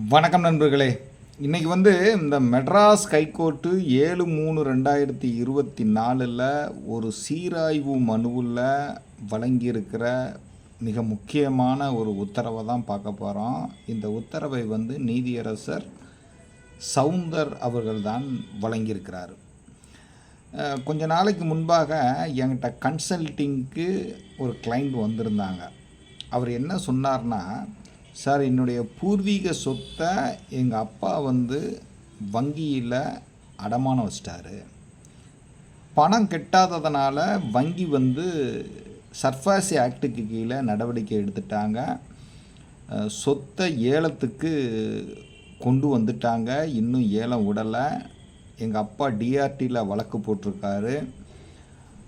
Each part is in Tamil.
வணக்கம் நண்பர்களே. இன்றைக்கி வந்து இந்த மெட்ராஸ் ஹைகோர்ட்டு ஏழு மூணு ரெண்டாயிரத்தி இருபத்தி நாலில் ஒரு சீராய்வு மனுவில் வழங்கியிருக்கிற மிக முக்கியமான ஒரு உத்தரவை தான் பார்க்க போகிறோம் இந்த உத்தரவை வந்து நீதியரசர் சவுந்தர் அவர்கள்தான் வழங்கியிருக்கிறார். கொஞ்ச நாளைக்கு முன்பாக என்கிட்ட கன்சல்ட்டிங்க்கு ஒரு கிளைண்ட் வந்திருந்தாங்க. அவர் என்ன சொன்னார்னா சார் என்னுடைய பூர்வீக சொத்தை எங்கள் அப்பா வந்து வங்கியில் அடமானம் வச்சிட்டாரு. பணம் கெட்டாததுனால வங்கி வந்து சர்ஃபாசி ஆக்டுக்கு கீழே நடவடிக்கை எடுத்துட்டாங்க. சொத்தை ஏலத்துக்கு கொண்டு வந்துட்டாங்க. இன்னும் ஏலம் விடலை எங்கள் அப்பா டிஆர்டியில் வழக்கு போட்டிருக்காரு.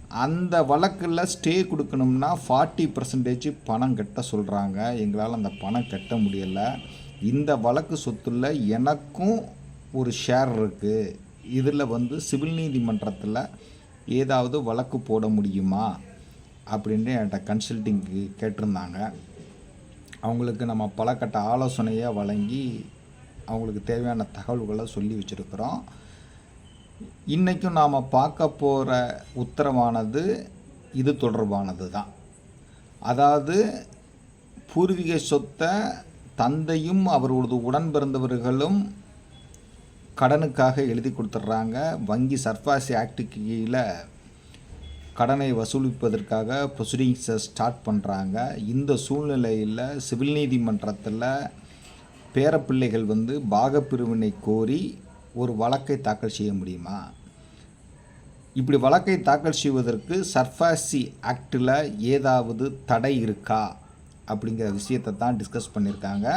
அந்த வழக்கில் ஸ்டே கொடுக்கணும்னா ஃபார்ட்டி பர்சன்டேஜ் பணம் கட்ட சொல்கிறாங்க எங்களால் அந்த பணம் கட்ட முடியலை. இந்த வழக்கு சொத்துல எனக்கும் ஒரு ஷேர் இருக்குது இதில் வந்து சிவில் நீதிமன்றத்தில் ஏதாவது வழக்கு போட முடியுமா? அப்படின்னு என்கிட்ட கன்சல்ட்டிங்க்கு கேட்டிருந்தாங்க. அவங்களுக்கு நம்ம பல கட்ட ஆலோசனையை வழங்கி அவங்களுக்கு தேவையான தகவல்களை சொல்லி வச்சுருக்கிறோம். இன்றைக்கும் நாம் பார்க்க போகிற உத்தரவானது இது தொடர்பானது தான். அதாவது பூர்வீக சொத்தை தந்தையும் அவர்களது உடன் பிறந்தவர்களும் கடனுக்காக எழுதி கொடுத்துட்றாங்க. வங்கி சர்ஃபாசி ஆக்டுக்கு கீழே கடனை வசூலிப்பதற்காக ப்ரொசீடிங்ஸை ஸ்டார்ட் பண்ணுறாங்க இந்த சூழ்நிலையில் சிவில் நீதிமன்றத்தில் பேரப்பிள்ளைகள் வந்து பாகப்பிரிவினை கோரி ஒரு வழக்கை தாக்கல் செய்ய முடியுமா? இப்படி வழக்கை தாக்கல் செய்வதற்கு சர்ஃபாசி ஆக்டில் ஏதாவது தடை இருக்கா? அப்படிங்கிற விஷயத்தை தான் டிஸ்கஸ் பண்ணியிருக்காங்க.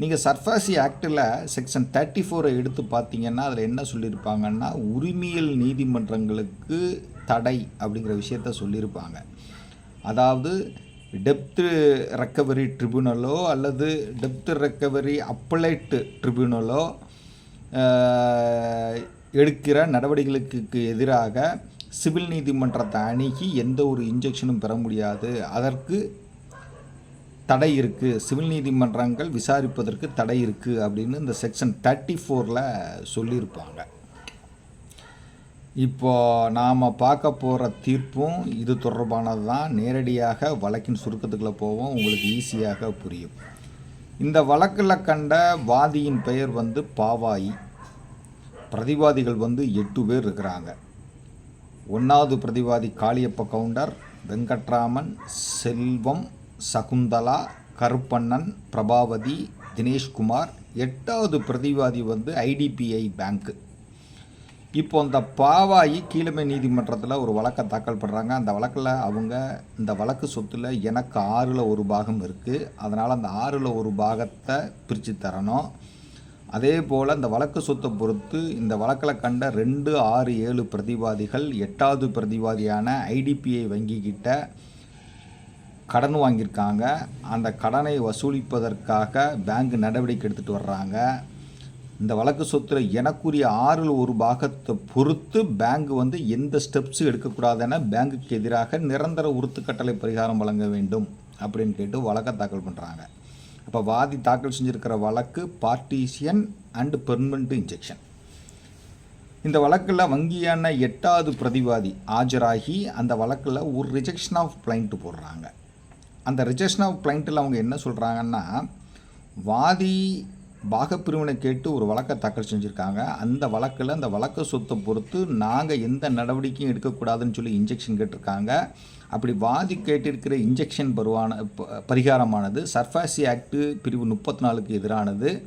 நீங்கள் சர்ஃபாசி ஆக்டில் செக்ஷன் தேர்ட்டி ஃபோரை எடுத்து பார்த்தீங்கன்னா அதில் என்ன சொல்லியிருப்பாங்கன்னா உரிமையல் நீதிமன்றங்களுக்கு தடை அப்படிங்கிற விஷயத்த சொல்லியிருப்பாங்க. அதாவது டெப்த்து ரெக்கவரி ட்ரிபியூனலோ அல்லது டெப்த்து ரெக்கவரி அப்பலைட் ட்ரிபியூனலோ எடுக்கிற நடவடிக்கைகளுக்கு எதிராக சிவில் நீதிமன்றத்தை அணுகி எந்த ஒரு இன்ஜெக்ஷனும் பெற முடியாது. அதற்கு தடை இருக்குது சிவில் நீதிமன்றங்கள் விசாரிப்பதற்கு தடை இருக்குது அப்படின்னு இந்த செக்ஷன் தேர்ட்டி ஃபோரில் சொல்லியிருப்பாங்க. இப்போ நாம் பார்க்க போகிற தீர்ப்பும் இது தொடர்பானது தான் நேரடியாக வழக்கின் சுருக்கத்துக்குள்ளே போவோம். உங்களுக்கு ஈஸியாக புரியும். இந்த வழக்கில் கண்ட வாதியின் பெயர் வந்து பாவாயி. பிரதிவாதிகள் வந்து எட்டு பேர் இருக்கிறாங்க. ஒன்றாவது பிரதிவாதி காளியப்ப கவுண்டர் வெங்கட்ராமன் செல்வம் சகுந்தலா கருப்பண்ணன் பிரபாவதி தினேஷ்குமார். எட்டாவது பிரதிவாதி வந்து ஐடிபிஐ பேங்க்கு இப்போ இந்த பாவாயி கீழமை நீதிமன்றத்தில் ஒரு வழக்கை தாக்கல் பண்ணுறாங்க அந்த வழக்கில் அவங்க இந்த வழக்கு சொத்தில் எனக்கு ஆறில் ஒரு பாகம் இருக்குது அதனால் அந்த ஆறில் ஒரு பாகத்தை பிரித்து தரணும். அதே போல் இந்த வழக்கு சொத்தை பொறுத்து இந்த வழக்கில் கண்ட ரெண்டு ஆறு ஏழு பிரதிவாதிகள் எட்டாவது பிரதிவாதியான ஐடிபிஐ வங்கிக்கிட்ட கடன் வாங்கியிருக்காங்க. அந்த கடனை வசூலிப்பதற்காக பேங்க் நடவடிக்கை எடுத்துகிட்டு வர்றாங்க. இந்த வழக்கு சொத்தில் எனக்குரிய ஆறில் ஒரு பாகத்தை பொறுத்து பேங்க் வந்து எந்த ஸ்டெப்ஸும் எடுக்கக்கூடாதுன்னா பேங்குக்கு எதிராக நிரந்தர உறுத்துக்கட்டளை பரிகாரம் வழங்க வேண்டும் அப்படின்னு கேட்டு வழக்கை தாக்கல் பண்ணுறாங்க அப்போ வாதி தாக்கல் செஞ்சுருக்கிற வழக்கு பார்ட்டிஷியன் அண்ட் பெர்மனண்ட் இன்ஜெக்ஷன் இந்த வழக்கில் வங்கியான எட்டாவது பிரதிவாதி ஆஜராகி அந்த வழக்கில் ஒரு ரிஜெக்ஷன் ஆஃப் பிளைண்ட் போடுறாங்க. அந்த ரிஜெக்ஷன் ஆஃப் பிளைண்ட்டில் அவங்க என்ன சொல்கிறாங்கன்னா வாதி பாகப்பிரிவினை கேட்டு ஒரு வழக்கை தாக்கல் செஞ்சுருக்காங்க. அந்த வழக்கில் அந்த வழக்கு சொத்தை பொறுத்து நாங்கள் எந்த நடவடிக்கையும் எடுக்கக்கூடாதுன்னு சொல்லி இன்ஜெக்ஷன் கேட்டிருக்காங்க. அப்படி வாதி கேட்டிருக்கிற இன்ஜெக்ஷன் பருவான ப- பரிகாரமானது சர்ஃபாசி ஆக்டு பிரிவு முப்பத்தி நாலுக்கு எதிரானது.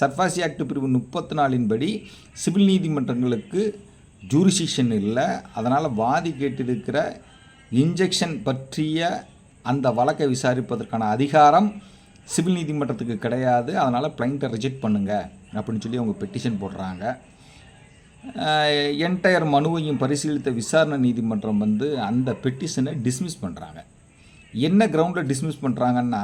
சர்ஃபாசி ஆக்ட் பிரிவு முப்பத்தி நாலின்படி சிவில் நீதிமன்றங்களுக்கு ஜூரிசிஷன் இல்லை. அதனால் வாதி கேட்டிருக்கிற இன்ஜெக்ஷன் பற்றிய அந்த வழக்கை விசாரிப்பதற்கான அதிகாரம் சிவில் நீதிமன்றத்துக்கு கிடையாது அதனால் பிளைண்ட்டை ரிஜெக்ட் பண்ணுங்க அப்படின்னு சொல்லி அவங்க பெட்டிஷன் போடுறாங்க. என்டையர் மனுவையும் பரிசீலித்த விசாரணை நீதிமன்றம் வந்து அந்த பெட்டிஷனை டிஸ்மிஸ் பண்ணுறாங்க என்ன கிரவுண்டில் டிஸ்மிஸ் பண்ணுறாங்கன்னா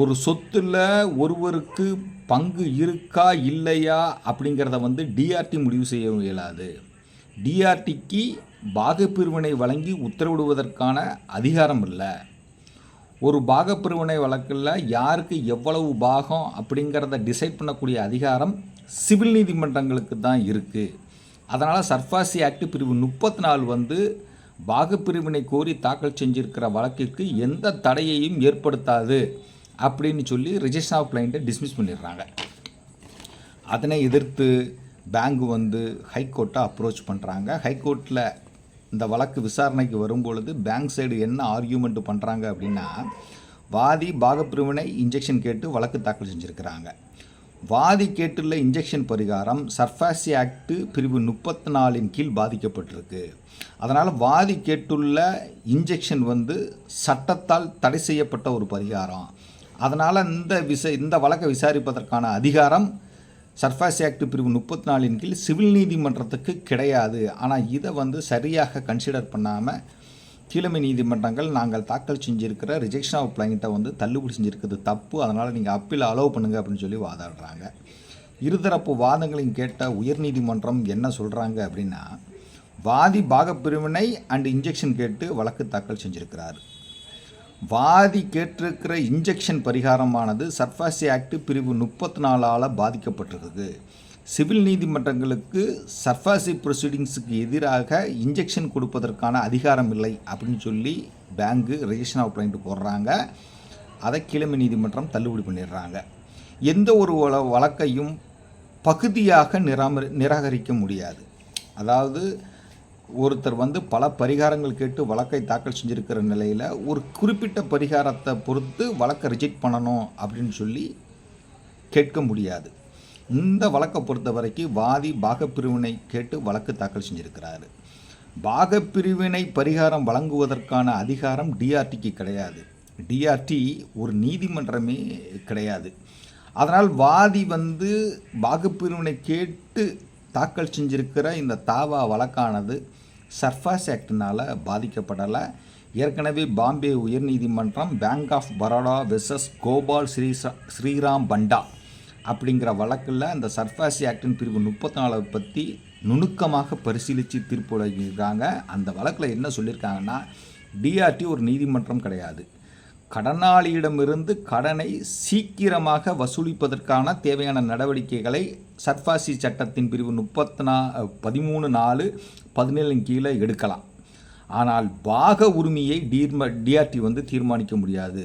ஒரு சொத்தில் ஒருவருக்கு பங்கு இருக்கா இல்லையா அப்படிங்கிறத வந்து டிஆர்டி முடிவு செய்ய இயலாது. டிஆர்டிக்கு பாகப்பிரிவினை வழங்கி உத்தரவிடுவதற்கான அதிகாரம் இல்லை. ஒரு பாகப்பிரிவினை வழக்கில் யாருக்கு எவ்வளவு பாகம் அப்படிங்கிறத டிசைட் பண்ணக்கூடிய அதிகாரம் சிவில் நீதிமன்றங்களுக்கு தான் இருக்குது அதனால் சர்ஃபாசி ஆக்ட் பிரிவு முப்பத்தி நாலு வந்து பாகப்பிரிவினை கோரி தாக்கல் செஞ்சிருக்கிற வழக்கிற்கு எந்த தடையையும் ஏற்படுத்தாது அப்படின்னு சொல்லி ரிஜிஸ்டர் ஆஃப் கிளைண்ட்டை டிஸ்மிஸ் பண்ணிடுறாங்க. அதனை எதிர்த்து பேங்க் வந்து ஹைகோர்ட்டை அப்ரோச் பண்ணுறாங்க ஹைகோர்ட்டில் இந்த வழக்கு விசாரணைக்கு வரும்பொழுது பேங்க் சைடு என்ன ஆர்கியூமெண்ட் பண்ணுறாங்க அப்படின்னா வாதி பாகப்பிரிவினை இன்ஜெக்ஷன் கேட்டு வழக்கு தாக்கல் செஞ்சுருக்கிறாங்க. வாதி கேட்டுள்ள இன்ஜெக்ஷன் பரிகாரம் சர்ஃபாசி ஆக்டு பிரிவு முப்பத்தி நாலின் கீழ் பாதிக்கப்பட்டிருக்கு. அதனால் வாதி கேட்டுள்ள இன்ஜெக்ஷன் வந்து சட்டத்தால் தடை செய்யப்பட்ட ஒரு பரிகாரம். அதனால் இந்த விச இந்த வழக்கை விசாரிப்பதற்கான அதிகாரம் சர்ஃபாசி ஆக்ட் பிரிவு முப்பத்தி நாலின் கீழ் சிவில் நீதிமன்றத்துக்கு கிடையாது. ஆனால் இதை வந்து சரியாக கன்சிடர் பண்ணாமல் கீழமை நீதிமன்றங்கள் நாங்கள் தாக்கல் செஞ்சுருக்கிற ரிஜெக்ஷன் ஆஃப் பிளைண்ட்டை வந்து தள்ளுபடி செஞ்சுருக்கிறது தப்பு. அதனால் நீங்கள் அப்பீல் அலோவ் பண்ணுங்க அப்படின்னு சொல்லி வாதாடுறாங்க. இருதரப்பு வாதங்களையும் கேட்ட உயர்நீதிமன்றம் என்ன சொல்கிறாங்க அப்படின்னா வாதி பாகப்பிரிவினை அண்ட் இன்ஜெக்ஷன் கேட்டு வழக்கு தாக்கல் செஞ்சுருக்கிறார். வாதி கேட்டிருக்கிற இன்ஜெக்ஷன் பரிகாரமானது சர்ஃபாசி ஆக்ட் பிரிவு முப்பத்தி நாலால் பாதிக்கப்பட்டிருக்குது. சிவில் நீதிமன்றங்களுக்கு சர்ஃபாசி ப்ரொசீடிங்ஸுக்கு எதிராக இன்ஜெக்ஷன் கொடுப்பதற்கான அதிகாரம் இல்லை அப்படின்னு சொல்லி பேங்க்கு ரெஜிஸ்ட்ரேஷன் ஆஃப் போடுறாங்க. அதை கிழமை நீதிமன்றம் தள்ளுபடி பண்ணிடுறாங்க. எந்த ஒரு வழக்கையும் பகுதியாக நிராம நிராகரிக்க முடியாது. அதாவது ஒருத்தர் வந்து பல பரிகாரங்கள் கேட்டு வழக்கை தாக்கல் செஞ்சுருக்கிற நிலையில் ஒரு குறிப்பிட்ட பரிகாரத்தை பொறுத்து வழக்கை ரிஜெக்ட் பண்ணணும் அப்படின்னு சொல்லி கேட்க முடியாது. இந்த வழக்கை பொறுத்த வரைக்கும் வாதி பாகப்பிரிவினை கேட்டு வழக்கு தாக்கல் செஞ்சுருக்கிறாரு. பாகப்பிரிவினை பரிகாரம் வழங்குவதற்கான அதிகாரம் டிஆர்டிக்கு கிடையாது. டிஆர்டி ஒரு நீதிமன்றமே கிடையாது. அதனால் வாதி வந்து பாகப்பிரிவினை கேட்டு தாக்கல் செஞ்சிருக்கிற இந்த தாவா வழக்கானது சர்ஃபாஸ் ஆக்டினால் பாதிக்கப்படலை. ஏற்கனவே பாம்பே உயர்நீதிமன்றம் bank of Baroda versus Gopal Shri Shriram Panda அப்படிங்கிற வழக்கில் அந்த சர்ஃபாசி ஆக்டின் பிரிவு முப்பத்தி நாலு பற்றி நுணுக்கமாக பரிசீலித்து தீர்ப்பு வழங்கியிருக்காங்க. அந்த வழக்கில் என்ன சொல்லியிருக்காங்கன்னா டிஆர்டி ஒரு நீதிமன்றம் கிடையாது. கடனாளியிடமிருந்து கடனை சீக்கிரமாக வசூலிப்பதற்கான தேவையான நடவடிக்கைகளை சர்ஃபாசி சட்டத்தின் பிரிவு முப்பத்தி நா பதிமூணு நாலு பதினேழின் கீழே எடுக்கலாம். ஆனால் பாக உரிமையை டீர்ம டிஆர்டி வந்து தீர்மானிக்க முடியாது.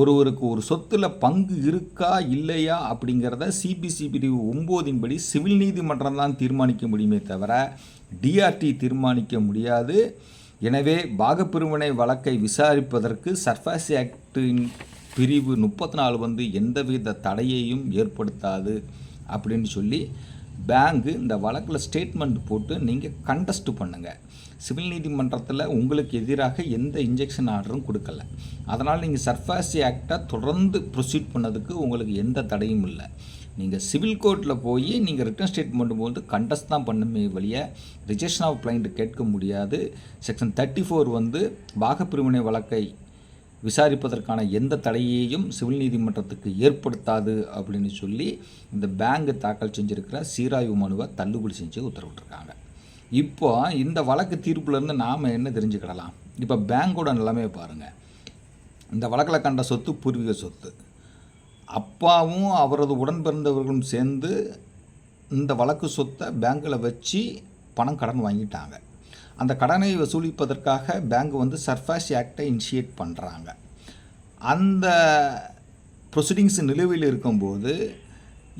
ஒருவருக்கு ஒரு சொத்துல பங்கு இருக்கா இல்லையா அப்படிங்கிறத சிபிசி பிரிவு ஒம்போதின் படி சிவில் நீதிமன்றம் தான் தீர்மானிக்க முடியுமே தவிர டிஆர்டி தீர்மானிக்க முடியாது. எனவே பாகப்பிரிவினை வழக்கை விசாரிப்பதற்கு சர்ஃபாசி ஆக்டின் பிரிவு முப்பத்தி நாலு வந்து எந்தவித தடையையும் ஏற்படுத்தாது அப்படின்னு சொல்லி பேங்கு இந்த வழக்கில் ஸ்டேட்மெண்ட் போட்டு நீங்கள் கண்டஸ்ட் பண்ணுங்கள் சிவில் நீதிமன்றத்தில் உங்களுக்கு எதிராக எந்த இன்ஜெக்ஷன் ஆர்டரும் கொடுக்கல. அதனால் நீங்கள் சர்ஃபாசி ஆக்டை தொடர்ந்து ப்ரொசீட் பண்ணதுக்கு உங்களுக்கு எந்த தடையும் இல்லை. நீங்கள் சிவில் கோர்ட்டில் போய் நீங்கள் ரிட்டன் ஸ்டேட்மெண்ட் போது கண்டஸ்ட் தான் பண்ணுமே வழிய ரிஜெக்ஷன் ஆஃப் பிளைண்ட் கேட்க முடியாது. செக்ஷன் தேர்ட்டி ஃபோர் வந்து பாகப்பிரிவினை வழக்கை விசாரிப்பதற்கான எந்த தடையையும் சிவில் நீதிமன்றத்துக்கு ஏற்படுத்தாது அப்படின்னு சொல்லி இந்த பேங்க் தாக்கல் செஞ்சுருக்கிற சீராய்வு மனுவை தள்ளுபடி செஞ்சு உத்தரவிட்டிருக்காங்க. இப்போ இந்த வழக்கு தீர்ப்புலேருந்து நாம் என்ன தெரிஞ்சுக்கிடலாம்? இப்போ பேங்கோட நிலைமையை பாருங்கள் இந்த வழக்கில் கண்ட சொத்து பூர்வீக சொத்து. அப்பாவும் அவரது உடன் பிறந்தவர்களும் சேர்ந்து இந்த வழக்கு சொத்தை பேங்க்கில் வச்சு பணம் கடன் வாங்கிட்டாங்க. அந்த கடனை வசூலிப்பதற்காக பேங்க் வந்து சர்ஃபாஸ் ஆக்டை இனிஷியேட் பண்ணுறாங்க அந்த ப்ரொசீடிங்ஸ் நிலுவையில் இருக்கும்போது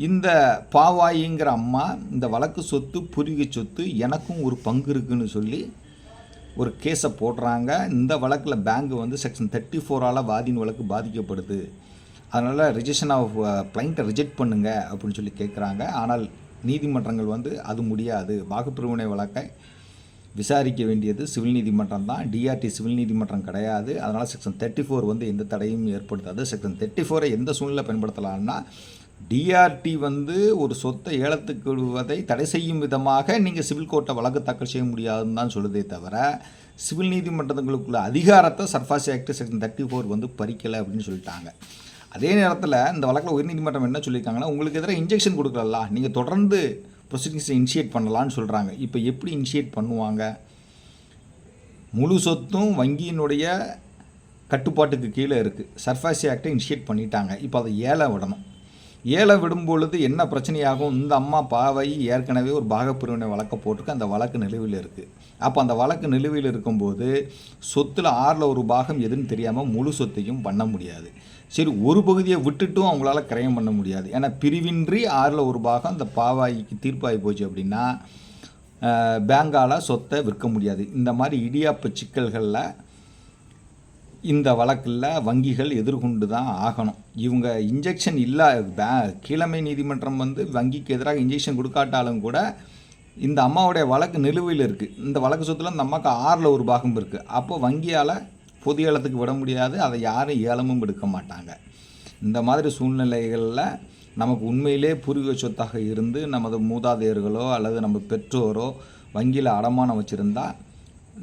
இந்த பாவாயிங்கிற அம்மா இந்த வழக்கு சொத்து பூர்வீக சொத்து எனக்கும் ஒரு பங்கு இருக்குன்னு சொல்லி ஒரு கேஸை போடுறாங்க. இந்த வழக்கில் பேங்க் வந்து செக்ஷன் தேர்ட்டி ஃபோரால் வாதின் வழக்கு பாதிக்கப்படுது. அதனால் ரிஜெக்ஷன் ஆஃப் கிளைண்ட்டை ரிஜெக்ட் பண்ணுங்க அப்படின்னு சொல்லி கேட்குறாங்க ஆனால் நீதிமன்றங்கள் வந்து அது முடியாது. வாக்குப்பிரிவினை வழக்கை விசாரிக்க வேண்டியது சிவில் நீதிமன்றம் தான். டிஆர்டி சிவில் நீதிமன்றம் கிடையாது. அதனால் செக்ஷன் தேர்ட்டி ஃபோர் வந்து எந்த தடையும் ஏற்படுத்தாது. செக்ஷன் தேர்ட்டி ஃபோரை எந்த சூழ்நிலை பயன்படுத்தலாம்னா டிஆர்டி வந்து ஒரு சொத்தை ஏலத்துக்கு விடுவதை தடை செய்யும் விதமாக நீங்கள் சிவில் கோர்ட்டை வழக்கு தாக்கல் செய்ய முடியாதுன்னு தான் சொல்லுதே தவிர சிவில் நீதிமன்றங்களுக்குள்ள அதிகாரத்தை SARFAESI act section thirty four வந்து பறிக்கலை அப்படின்னு சொல்லிட்டாங்க. அதே நேரத்தில் இந்த வழக்கில் உயர்நீதிமன்றம் என்ன சொல்லியிருக்காங்கன்னா உங்களுக்கு எதிராக இன்ஜெக்ஷன் கொடுக்கலல்ல நீங்கள் தொடர்ந்து ப்ரொசீடிங்ஸை இனிஷியேட் பண்ணலான்னு சொல்கிறாங்க இப்போ எப்படி இனிஷியேட் பண்ணுவாங்க? முழு சொத்தும் வங்கியினுடைய கட்டுப்பாட்டுக்கு கீழே இருக்குது சர்ஃபாசி ஆக்டை இனிஷியேட் பண்ணிட்டாங்க. இப்போ அதை ஏழை விடணும். ஏழை விடும் பொழுது என்ன பிரச்சனையாகும்? இந்த அம்மா பாவை ஏற்கனவே ஒரு பாகப்பிரிவினை வழக்க போட்டிருக்கு. அந்த வழக்கு நிலுவையில் இருக்குது அப்போ அந்த வழக்கு நிலுவையில் இருக்கும்போது சொத்தில் ஆறில் ஒரு பாகம் எதுன்னு தெரியாமல் முழு சொத்தையும் பண்ண முடியாது. சரி ஒரு பகுதியை விட்டுட்டும் அவங்களால கிரயம் பண்ண முடியாது. ஏன்னா பிரிவின்றி ஆறில் ஒரு பாகம் அந்த பாவாய்க்கு தீர்ப்பாகி போச்சு அப்படின்னா பேங்கால் சொத்தை விற்க முடியாது. இந்த மாதிரி இடியாப்ப சிக்கல்களில் இந்த வழக்கில் வங்கிகள் எதிர்கொண்டு தான் ஆகணும். இவங்க இன்ஜெக்ஷன் இல்லா பே கீழமை நீதிமன்றம் வந்து வங்கிக்கு எதிராக இன்ஜெக்ஷன் கொடுக்காட்டாலும் கூட இந்த அம்மாவுடைய வழக்கு நிலுவையில் இருக்குது இந்த வழக்கு சொத்தில் இந்த அம்மாவுக்கு ஆறில் ஒரு பாகம் இருக்குது அப்போ வங்கியால் பொது ஏலத்துக்கு விட முடியாது. அதை யாரும் ஏலமும் எடுக்க மாட்டாங்க. இந்த மாதிரி சூழ்நிலைகளில் நமக்கு உண்மையிலே பூர்வீக சொத்தாக இருந்து நமது மூதாதையர்களோ அல்லது நம்ம பெற்றோரோ வங்கியில் அடமானம் வச்சுருந்தா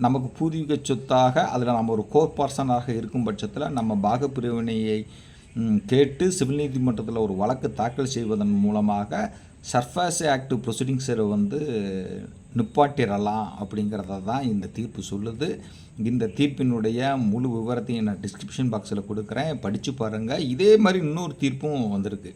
நமக்கு பூர்வீக சொத்தாக அதில் நம்ம ஒரு கோர் பர்சனாக இருக்கும் பட்சத்தில் நம்ம பாகப்பிரிவினையை கேட்டு சிவில் நீதிமன்றத்தில் ஒரு வழக்கு தாக்கல் செய்வதன் மூலமாக சர்ஃபாஸ் ஆக்ட் ப்ரொசீடிங்ஸை வந்து நிப்பாட்டிடலாம் அப்படிங்கிறத தான் இந்த தீர்ப்பு சொல்லுது. இந்த தீர்ப்பினுடைய முழு விவரத்தையும் நான் டிஸ்கிரிப்ஷன் பாக்ஸில் கொடுக்குறேன். படித்து பாருங்கள் இதே மாதிரி இன்னொரு தீர்ப்பும் வந்திருக்கு.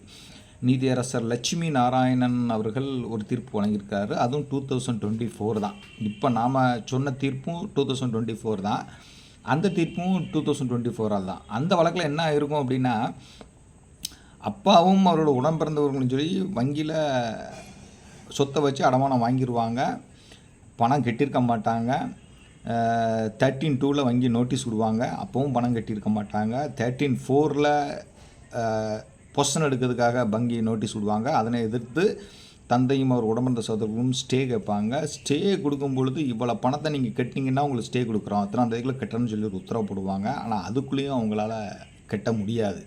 நீதியரசர் லட்சுமி நாராயணன் அவர்கள் ஒரு தீர்ப்பு வழங்கியிருக்காரு. அதுவும் டூ தௌசண்ட் டுவெண்ட்டி ஃபோர் தான். இப்போ நாம் சொன்ன தீர்ப்பும் டூ தௌசண்ட் டுவெண்ட்டி ஃபோர் தான். அந்த தீர்ப்பும் டூ தௌசண்ட் டுவெண்ட்டி ஃபோரால் தான். அந்த வழக்கில் என்ன இருக்கும் அப்படின்னா அப்பாவும் அவரோட உடம்பிறந்தவர்களும் சொல்லி வங்கியில் சொத்தை வச்சு அடமானம் வாங்கிடுவாங்க பணம் கட்டியிருக்க மாட்டாங்க. தேர்ட்டின் டூவில் வங்கி நோட்டீஸ் விடுவாங்க. அப்போவும் பணம் கட்டியிருக்க மாட்டாங்க. தேர்ட்டின் ஃபோரில் பொசன் எடுக்கிறதுக்காக வங்கி நோட்டீஸ் விடுவாங்க. அதனை எதிர்த்து தந்தையும் அவர் உடம்பந்த சகோதரர்களும் ஸ்டே கேட்பாங்க. ஸ்டே கொடுக்கும் பொழுது இவ்வளோ பணத்தை நீங்கள் கட்டினீங்கன்னா உங்களுக்கு ஸ்டே கொடுக்குறோம். அத்தனை தேதியில் கட்டணும்னு சொல்லி ஒரு உத்தரவு போடுவாங்க ஆனால் அதுக்குள்ளேயும் அவங்களால கட்ட முடியாது.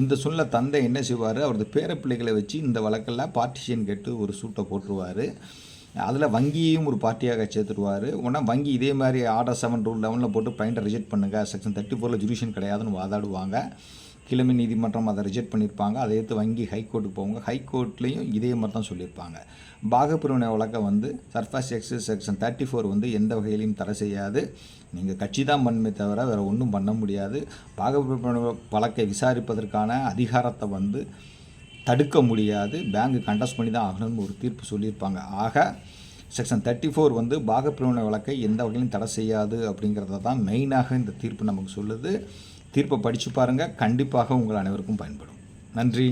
இந்த சூழ்நிலை தந்தை என்ன செய்வார்? அவரது பேரப்பிள்ளைகளை வச்சு இந்த வழக்கில் பார்ட்டிஷன் கேட்டு ஒரு சூட்டை போட்டுருவார். அதில் வங்கியையும் ஒரு பார்ட்டியாக சேர்த்துருவார் உடனே வங்கி இதே மாதிரி ஆர்டர் செவன் ரூல் லெவனில் போட்டு பாயிண்ட்டை ரிஜெக்ட் பண்ணுங்கள் செக்ஷன் தேர்ட்டி ஃபோரில் ஜுடிஷன் கிடையாதுன்னு வாதாடுவாங்க. கிழமை நீதிமன்றம் அதை ரிஜெக்ட் பண்ணியிருப்பாங்க அதை எடுத்து வங்கி ஹைகோர்ட்டுக்கு போவாங்க. ஹைகோர்ட்லேயும் இதே மாதிரி தான் சொல்லியிருப்பாங்க. பாகப்பிரிவினை வழக்கை வந்து SARFAESI excess section thirty four வந்து எந்த வகையிலையும் தடை செய்யாது. நீங்கள் கட்சி தான் பண்ணுமே தவிர வேறு ஒன்றும் பண்ண முடியாது. பாகப்பிரிவினை வழக்கை விசாரிப்பதற்கான அதிகாரத்தை வந்து தடுக்க முடியாது. பேங்க் கண்டஸ்ட் பண்ணி தான் ஆகணும்னு ஒரு தீர்ப்பு சொல்லியிருப்பாங்க. ஆக செக்ஷன் தேர்ட்டி ஃபோர் வந்து பாகப்பிரிவினை வழக்கை எந்த வகையிலும் தடை செய்யாது அப்படிங்கிறத தான் மெயினாக இந்த தீர்ப்பு நமக்கு சொல்லுது. தீர்ப்பை படித்து பாருங்கள் கண்டிப்பாக உங்கள் அனைவருக்கும் பயன்படும். நன்றி.